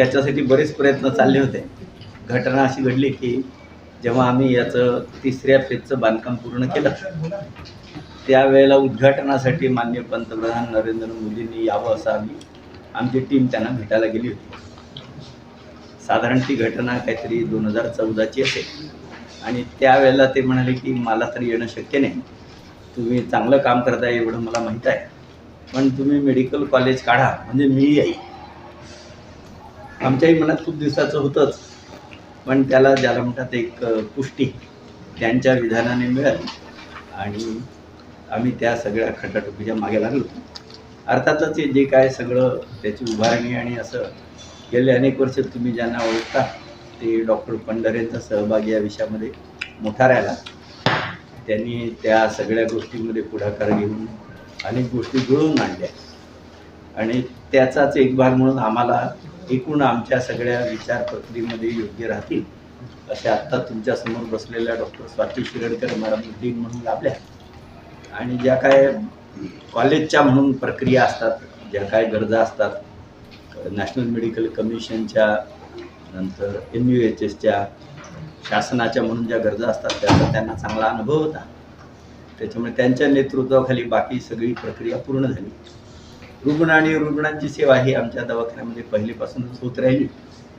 त्याच्यासाठी बरेच प्रयत्न चालले होते. घटना अशी घडली की जेव्हा आम्ही याचं तिसऱ्या फेजचं बांधकाम पूर्ण केलं त्यावेळेला उद्घाटनासाठी माननीय पंतप्रधान नरेंद्र मोदींनी यावं असं आम्ही आमची टीम त्यांना भेटायला गेली होती. साधारण ती घटना काहीतरी दोन हजार चौदाची असेल. आणि त्यावेळेला ते म्हणाले की मला तर येणं शक्य नाही. तुम्ही चांगलं काम करताय एवढं मला माहीत आहे. पण तुम्ही मेडिकल कॉलेज काढा म्हणजे मी येईल. आमच्याही मनात खूप दिवसाचं होतंच. पण त्याला ज्याला म्हणतात एक पुष्टी त्यांच्या विधानाने मिळाली. आणि आम्ही त्या सगळ्या खटाटोपीच्या मागे लागलो. अर्थातच हे जे काय सगळं त्याची उभारणी आणि असं गेले अनेक वर्ष तुम्ही ज्यांना ओळखता ते डॉक्टर पंढरेंचा सहभाग या विषयामध्ये मोठा राहिला. त्यांनी त्या सगळ्या गोष्टींमध्ये पुढाकार घेऊन अनेक गोष्टी जुळवून आणल्या. आणि त्याचाच एक भाग म्हणून आम्हाला एकूण आमच्या सगळ्या विचार प्रक्रियेमध्ये योग्य राहतील. असे आत्ता तुमच्यासमोर बसलेल्या doctor Swati Shiradkar madam dean म्हणून लाभल्या. आणि ज्या काय कॉलेजच्या म्हणून प्रक्रिया असतात ज्या काय गरजा असतात नॅशनल मेडिकल कमिशनच्या नंतर एन यू एच एसच्या शासनाच्या म्हणून ज्या गरजा असतात त्याचा त्यांना चांगला अनुभव होता. त्याच्यामुळे त्यांच्या नेतृत्वाखाली बाकी सगळी प्रक्रिया पूर्ण झाली. रुग्ण आणि रुग्णांची सेवा ही आमच्या दवाखान्यामध्ये पहिलीपासूनच होत राहिली.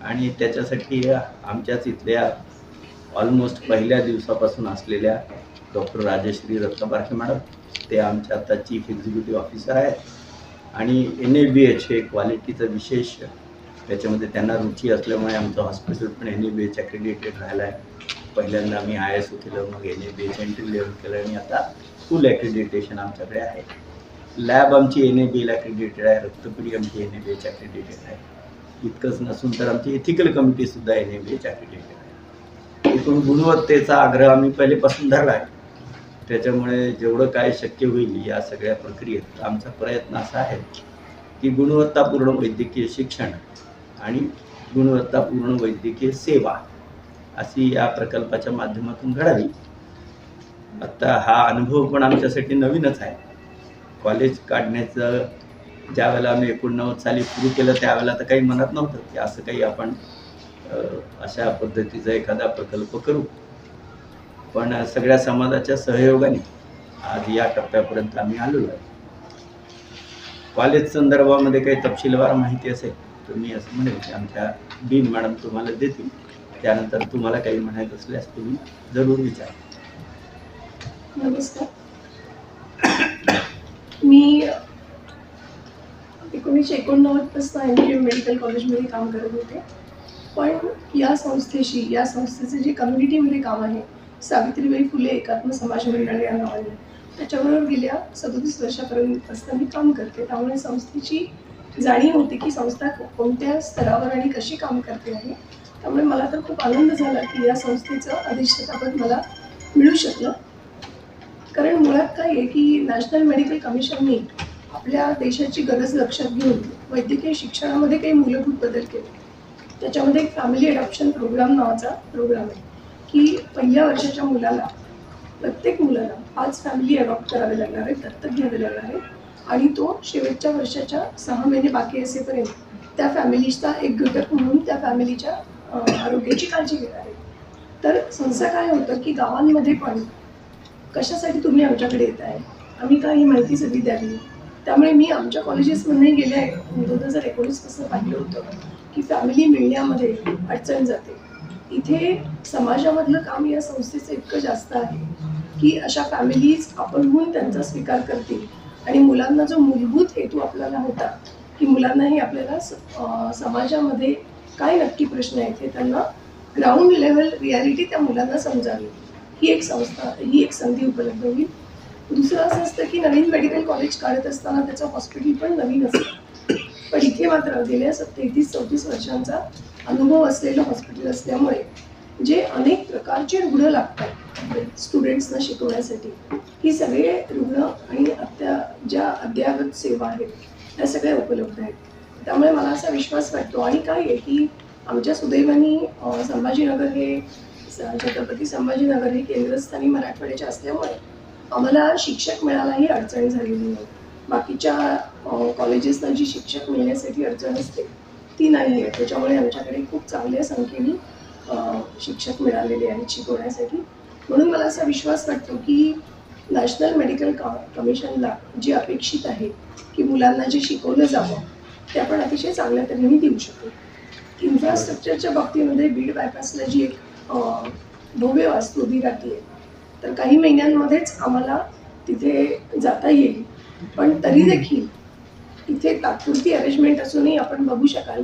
आणि त्याच्यासाठी आमच्याच इथल्या ऑलमोस्ट पहिल्या दिवसापासून असलेल्या डॉक्टर राजश्री रत्नपारखे मॅडम ते आमच्या आता चीफ एक्झिक्युटिव्ह ऑफिसर आहेत. आणि एन ए बी एच हे क्वालिटीचं विशेष त्याच्यामध्ये त्यांना रुची असल्यामुळे आमचं हॉस्पिटल पण एन ए बी एच ॲक्रेडिटेड राहिलं आहे पहिल्यांदा आम्ही आय एस ओ केलं मग N A B H entry level केलं आणि आता फुल ॲक्रेडिटेशन आमच्याकडे आहे. लॅब आमची एन ए बी एल आहे रक्तपिढी आमची एन ए बी क्रेडिटेड आहे. इतकंच नसून तर आमची एथिकल कमिटीसुद्धा एन ए बी क्रेडिटेड आहे. एकूण गुणवत्तेचा आग्रह आम्ही पहिलेपासून धरला आहे. त्याच्यामुळे जेवढं काय शक्य होईल या सगळ्या प्रक्रियेत आमचा प्रयत्न असा आहे की गुणवत्तापूर्ण वैद्यकीय शिक्षण आणि गुणवत्तापूर्ण वैद्यकीय सेवा अशी या प्रकल्पाच्या माध्यमातून घडावी. आता हा अनुभव पण आमच्यासाठी नवीनच आहे. कॉलेज काढण्याचं ज्या वेळेला आम्ही एकोणनव्वद साली सुरू केलं त्यावेळेला तर काही मनात नव्हतं की असं काही आपण अशा पद्धतीचा एखादा प्रकल्प करू. पण सगळ्या समाजाच्या सहयोगाने आज या टप्प्यापर्यंत आम्ही आलेलो आहे. कॉलेज संदर्भामध्ये काही तपशीलवार माहिती असेल तर मी असं म्हणेल की आमच्या डीन मॅडम तुम्हाला देतील. त्यानंतर तुम्हाला काही म्हणायचं असल्यास तुम्ही जरूर विचारा. नमस्कार. मी एकोणीसशे एकोणनव्वदपासून एम बी मेडिकल कॉलेजमध्ये काम करत होते. पण या संस्थेशी या संस्थेचं जे कम्युनिटीमध्ये काम आहे सावित्रीबाई फुले एकात्म समाज मंडळ या नावाने त्याच्याबरोबर गेल्या सदोतीस वर्षापर्यंत मी काम करते. त्यामुळे संस्थेची जाणीव होते की संस्था कोणत्या स्तरावर आणि कशी काम करते आहे. त्यामुळे मला तर खूप आनंद झाला की या संस्थेचं अधिष्ठातापद मला मिळू शकलं. कारण मुळात काय आहे की नॅशनल मेडिकल कमिशननी आपल्या देशाची गरज लक्षात घेऊन वैद्यकीय शिक्षणामध्ये काही मूलभूत बदल केले. त्याच्यामध्ये एक फॅमिली अडॉप्शन प्रोग्राम नावाचा प्रोग्राम आहे की पहिल्या वर्षाच्या मुलाला प्रत्येक मुलाला पाच फॅमिली अडॉप्ट करावे लागणार आहे दत्तक घ्यावे लागणार आहे आणि तो शेवटच्या वर्षाच्या सहा महिने बाकी असेपर्यंत त्या फॅमिलीचा एक घटक म्हणून त्या फॅमिलीच्या आरोग्याची काळजी घेणार आहे. तर संस्था काय होतं की गावांमध्ये पण कशासाठी तुम्ही आमच्याकडे येत आहे? आम्ही काय ही माहिती सगळी द्यावी? त्यामुळे मी आमच्या कॉलेजेसमध्ये गेल्या दोन हजार एकोणीसपासून पाहिलं होतं की फॅमिली मिळण्यामध्ये अडचण जाते. इथे समाजामधलं काम या संस्थेचं इतकं जास्त आहे की अशा फॅमिलीज आपणहून त्यांचा स्वीकार करतील आणि मुलांना जो मूलभूत हेतू आपल्याला होता की मुलांनाही आपल्याला समाजामध्ये काय नक्की प्रश्न आहेत हे त्यांना ग्राउंड लेवल रियालिटी त्या मुलांना समजावी. ही एक संस्था ही एक संधी उपलब्ध होईल. दुसरं असं असतं की नवीन मेडिकल कॉलेज काढत असताना त्याचं हॉस्पिटल पण नवीन असतं पण इथे मात्र गेल्या तेहतीस चौतीस वर्षांचा अनुभव असलेलं हॉस्पिटल असल्यामुळे जे अनेक प्रकारचे रुग्ण लागतात स्टुडंट्सना शिकवण्यासाठी ही सगळे रुग्ण आणि अत्या ज्या अद्ययावत सेवा आहेत त्या सगळ्या उपलब्ध आहेत. त्यामुळे मला असा विश्वास वाटतो. आणि काय आहे की आमच्या सुदैवानी संभाजीनगर हे छत्रपती संभाजीनगर हे केंद्रस्थानी मराठवाड्याचे असल्यामुळे आम्हाला शिक्षक मिळायला ही अडचण झालेली नाही. बाकीच्या कॉलेजेसना जी शिक्षक मिळण्यासाठी अडचण असते ती नाही आहे. त्याच्यामुळे आमच्याकडे खूप चांगल्या संख्येने शिक्षक मिळालेले आहेत शिकवण्यासाठी. म्हणून मला असा विश्वास वाटतो की नॅशनल मेडिकल कमिशनला जे अपेक्षित आहे की मुलांना जे शिकवलं जावं ते आपण अतिशय चांगल्या तऱ्हेने देऊ शकतो इन्फ्रास्ट्रक्चरच्या बाबतीमध्ये बीड बायपासला जी एक भव्य वास्तू उभी राहते. तर काही महिन्यांमध्येच आम्हाला तिथे जाता येईल. पण तरी देखील इथे तात्पुरती अरेंजमेंट असूनही आपण बघू शकाल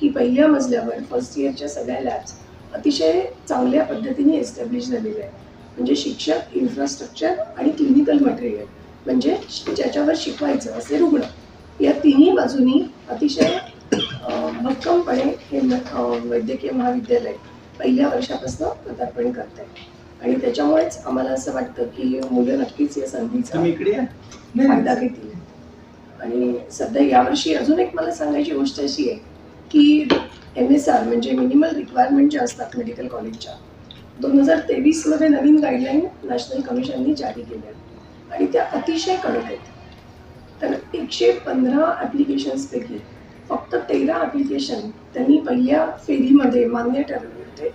की पहिल्या मजल्यावर फर्स्ट इयरच्या सगळ्या लॅब्स अतिशय चांगल्या पद्धतीने एस्टॅब्लिश झालेल्या आहेत. म्हणजे शिक्षक इन्फ्रास्ट्रक्चर आणि क्लिनिकल मटेरियल म्हणजे ज्याच्यावर शिकवायचं असे रुग्ण. या तिन्ही बाजूनी अतिशय भक्कमपणे हे वैद्यकीय महाविद्यालय पहिल्या वर्षापासून पदार्पण करत आहे आणि त्याच्यामुळेच आम्हाला असं वाटतं की मुलं नक्कीच या संधीचा इकडे फायदा घेतील. आणि सध्या यावर्षी अजून एक मला सांगायची गोष्ट अशी आहे की एम एस आर म्हणजे मिनिमल रिक्वायरमेंट ज्या असतात मेडिकल कॉलेजच्या दोन हजार तेवीसमध्ये नवीन गाईडलाईन नॅशनल कमिशननी जारी केल्या. आणि त्या अतिशय कडक आहेत. तर एकशे पंधरा ॲप्लिकेशन्सपैकी फक्त तेरा ॲप्लिकेशन त्यांनी पहिल्या फेरीमध्ये मान्य ठरवले. होते.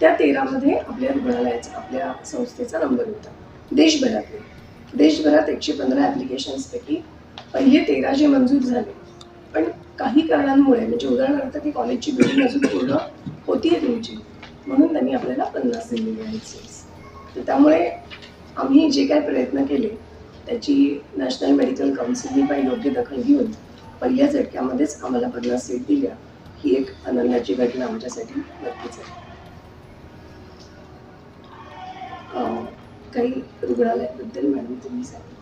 त्या तेरामध्ये आपल्या रुग्णालयाचा आपल्या संस्थेचा नंबर होता. देशभरातले. देशभरात एकशे पंधरा ॲप्लिकेशन्सपैकी पहिले तेरा जे मंजूर झाले. पण काही कारणांमुळे म्हणजे उदाहरणार्थ ती कॉलेजची बिल्डिंग अजून पूर्ण होतीये तुमची म्हणून त्यांनी आपल्याला पन्नास दिलेली आहेत सीट्स तर त्यामुळे आम्ही जे काही प्रयत्न केले त्याची नॅशनल मेडिकल काउन्सिलने पण योग्य दखल घेऊन पहिल्या झटक्यामध्येच आम्हाला पन्नास सीट दिल्या. ही एक आनंदाची घटना आमच्यासाठी नक्कीच आहे. काही रुग्णालयाबद्दल मॅडम तुम्ही सांगा.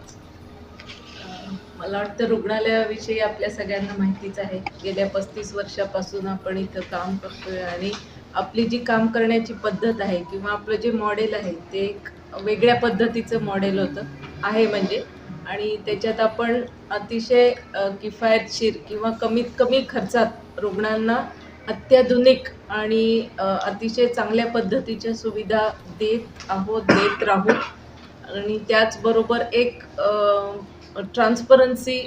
मला वाटतं रुग्णालयाविषयी आपल्या सगळ्यांना माहितीच आहे. गेल्या पस्तीस वर्षापासून आपण इथं काम करतोय आणि आपली जी काम करण्याची पद्धत आहे किंवा आपलं जे मॉडेल आहे ते एक वेगळ्या पद्धतीचं मॉडेल होतं. आहे म्हणजे आणि त्याच्यात आपण अतिशय किफायतशीर किंवा कमीत कमी खर्चात रुग्णांना अत्याधुनिक आणि अतिशय चांगल्या पद्धतीच्या सुविधा देत आहोत देत राहू. आणि त्याचबरोबर एक ट्रान्सपरन्सी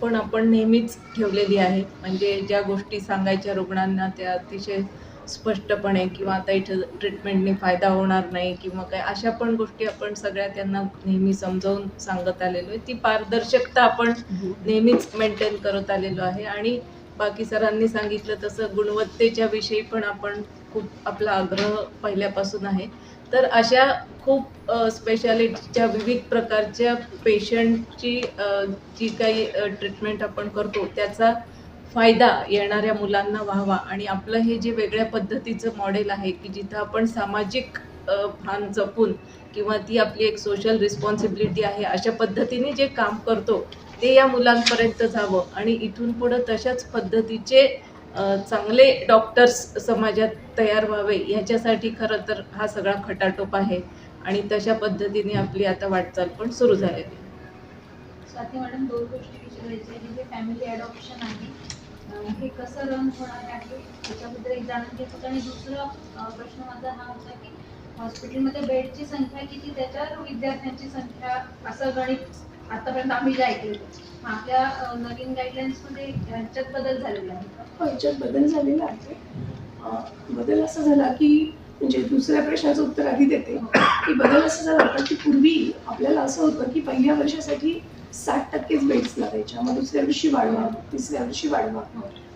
पण आपण नेहमीच ठेवलेली आहे. म्हणजे ज्या गोष्टी सांगायच्या रुग्णांना त्या अतिशय स्पष्टपणे किंवा आता इथं ट्रीटमेंटने फायदा होणार नाही किंवा काय अशा पण गोष्टी आपण सगळ्या त्यांना नेहमी समजावून सांगत आलेलो आहे. ती पारदर्शकता आपण नेहमीच मेंटेन करत आलेलो आहे आणि बाकी सरांनी सांगितलं तसं गुणवत्तेच्या विषयी पण आपण खूप आपला आग्रह पहिल्यापासून आहे. तर अशा खूप स्पेशालिटीच्या विविध प्रकारच्या पेशंटची जी काही ट्रीटमेंट आपण करतो त्याचा फायदा येणाऱ्या मुलांना व्हावा आणि आपलं हे जे वेगळ्या पद्धतीचं मॉडेल आहे की जिथं आपण सामाजिक भान जपून किंवा ती आपली एक सोशल रिस्पॉन्सिबिलिटी आहे अशा पद्धतीने जे काम करतो ते या मुलांपर्यंत जावं आणि इथून पुढं तशाच पद्धतीचे चांगले डॉक्टर्स समाजात तयार व्हावे ह्याच्यासाठी खरं तर हा सगळा खटाटोप आहे आणि तशा पद्धतीने आपली आता वाटचाल पण सुरू झालेली आहे. स्वाती मॅडम दोन गोष्टी विचारायच्या फॅमिली अडॉप्शन आहे हे कसं रन होणार आहे? त्याच्याबद्दल एक जाणून घेत होतं आणि दुसरा प्रश्न माझा हा होता की हॉस्पिटलमध्ये बेडची संख्या किती? त्याच्यावर विद्यार्थ्यांची संख्या असं गणित आतापर्यंत आम्ही जे ऐकलं आपल्या नवीन गाईडलाईन्समध्ये ह्याच्यात बदल झालेला आहे का? हो, याच्यात बदल झालेला आहे. बदल असा झाला की म्हणजे दुसऱ्या प्रश्नाचं उत्तर आधी देते. की बदल असा झाला होता की पूर्वी आपल्याला असं होतं की पहिल्या वर्षासाठी साठ टक्केच बेड्स लागायच्या मग दुसऱ्या वर्षी वाढवा तिसऱ्या वर्षी वाढवा.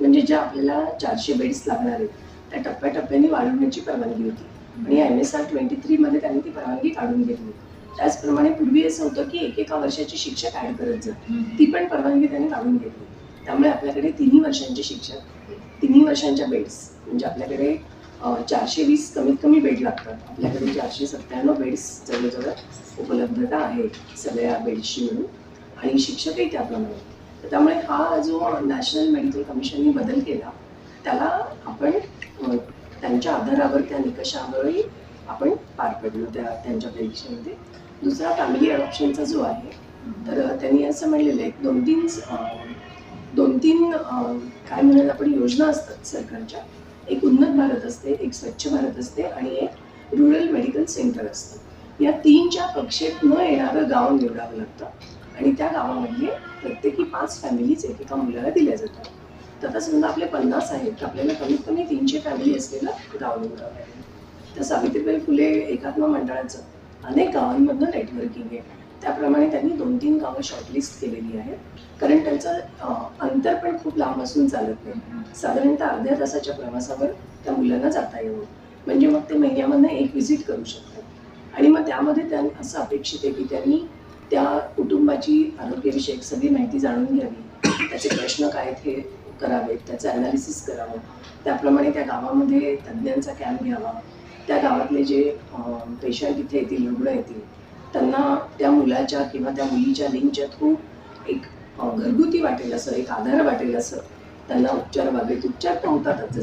म्हणजे ज्या आपल्याला चारशे बेड्स लागणार आहेत त्या टप्प्याटप्प्याने वाढवण्याची परवानगी होती. आणि एम एस आर ट्वेंटी थ्रीमध्ये त्यांनी ती परवानगी काढून घेतली. त्याचप्रमाणे पूर्वी असं होतं की एकेका वर्षाची शिक्षक ॲड करत जात ती पण परवानगी त्यांनी काढून घेतली. त्यामुळे आपल्याकडे तिन्ही वर्षांचे शिक्षक तिन्ही वर्षांच्या बेड्स म्हणजे आपल्याकडे चारशे वीस कमीत कमी बेड लागतात. आपल्याकडे चारशे सत्त्याण्णव बेड्स जवळजवळ उपलब्धता आहे सगळ्या बेड्सची मिळून आणि शिक्षकही त्याप्रमाणे होते. त्यामुळे हा जो नॅशनल मेडिकल कमिशनने बदल केला त्याला आपण त्यांच्या आधारावर त्या निकषावरही आपण पार पडलो त्या त्यांच्या परीक्षेमध्ये. दुसरा फॅमिली अडॉप्शनचा जो आहे तर त्यांनी असं म्हणलेलं आहे दोन तीन दोन तीन काय म्हणाल आपण योजना असतात सरकारच्या. एक उन्नत भारत असते एक स्वच्छ भारत असते आणि एक रुरल मेडिकल सेंटर असतं. या तीनच्या कक्षेत न येणारं गाव निवडावं लागतं. आणि त्या गावामधली प्रत्येकी पाच फॅमिलीज एकेका मुलाला दिल्या जातात. तर आता समजा आपले पन्नास आहेत तर आपल्याला कमीत कमी तीनशे फॅमिली असलेलं गाव निवडावं लागेल. तर सावित्रीबाई फुले एकात्म मंडळाचं अनेक गावांमधनं नेटवर्किंग आहे. त्याप्रमाणे त्यांनी दोन तीन गावं शॉर्टलिस्ट केलेली आहेत. कारण त्यांचं अंतर पण खूप लांब असून चालत नाही. साधारणतः अर्ध्या तासाच्या प्रवासावर त्या मुलांना जाता येऊन म्हणजे मग ते महिन्यामधनं एक व्हिजिट करू शकतात. आणि मग त्यामध्ये त्यांना असं अपेक्षित आहे की त्यांनी त्या कुटुंबाची आरोग्यविषयक सगळी माहिती जाणून घ्यावी. त्याचे प्रश्न काय आहेत हे करावेत त्याचं ॲनालिसिस करावं. त्याप्रमाणे त्या गावामध्ये तज्ज्ञांचा कॅम्प घ्यावा. त्या गावातले जे पेशंट इथे येतील रुग्ण येतील त्यांना त्या मुलाच्या किंवा त्या मुलीच्या लिंकच्या थ्रू एक घरगुती वाटेल असं एक आधार वाटेल असं त्यांना उपचार बाबतीत उपचार तर होतातच जसं